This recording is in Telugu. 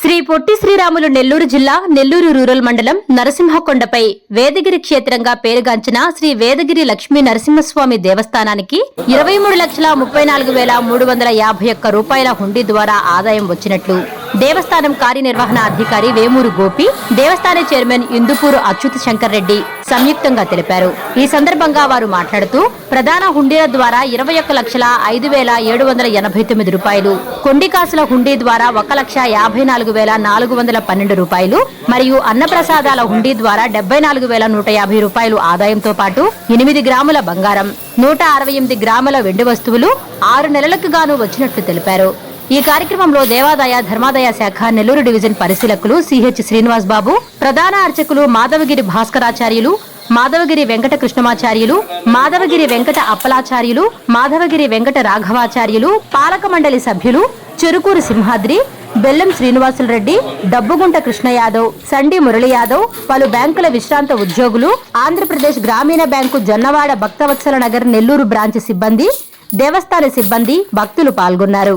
శ్రీ పొట్టి శ్రీరాములు నెల్లూరు జిల్లా నెల్లూరు రూరల్ మండలం నరసింహకొండపై వేదగిరి క్షేత్రంగా పేరుగాంచిన శ్రీ వేదగిరి లక్ష్మీ నరసింహస్వామి దేవస్థానానికి ఇరవై మూడు లక్షల ముప్పై నాలుగు వేల మూడు వందల యాభై ఒక్క రూపాయల హుండీ ద్వారా ఆదాయం వచ్చినట్లు దేవస్థానం కార్యనిర్వహణ అధికారి వేమూరు గోపి దేవస్థాన చైర్మన్ ఇందుపూరు అచ్యుత శంకర్ రెడ్డి సంయుక్తంగా తెలిపారు. ఈ సందర్భంగా వారు మాట్లాడుతూ ప్రధాన హుండీల ద్వారా ఇరవై ఒక్క లక్షల ఐదు వేల ఏడు వందల ఎనభై తొమ్మిది రూపాయలు కొండికాసుల హుండీ ద్వారా ఒక లక్ష యాభై నాలుగు వేల నాలుగు వందల పన్నెండు రూపాయలు మరియు అన్నప్రసాదాల హుండీ ద్వారా డెబ్బై నాలుగు వేల నూట యాభై రూపాయలు ఆదాయంతో పాటు ఎనిమిది గ్రాముల బంగారం నూట అరవై ఎనిమిది గ్రాముల వెండి వస్తువులు ఆరు నెలలకు గాను వచ్చినట్లు తెలిపారు. ఈ కార్యక్రమంలో దేవాదాయ ధర్మాదాయ శాఖ నెల్లూరు డివిజన్ పరిశీలకులు సిహెచ్ శ్రీనివాస్ బాబు ప్రధాన అర్చకులు మాధవగిరి భాస్కరాచార్యులు మాధవగిరి వెంకట కృష్ణమాచార్యులు మాధవగిరి వెంకట అప్పలాచార్యులు మాధవగిరి వెంకట రాఘవాచార్యులు పాలక మండలి సభ్యులు చెరుకూరు సింహాద్రి బెల్లం శ్రీనివాసులు రెడ్డి డబ్బుగుంట కృష్ణ యాదవ్ సండి మురళి యాదవ్ పలు బ్యాంకుల విశ్రాంత ఉద్యోగులు ఆంధ్రప్రదేశ్ గ్రామీణ బ్యాంకు జొన్నవాడ భక్తవత్సల నగర్ నెల్లూరు బ్రాంచ్ సిబ్బంది దేవస్థాన సిబ్బంది భక్తులు పాల్గొన్నారు.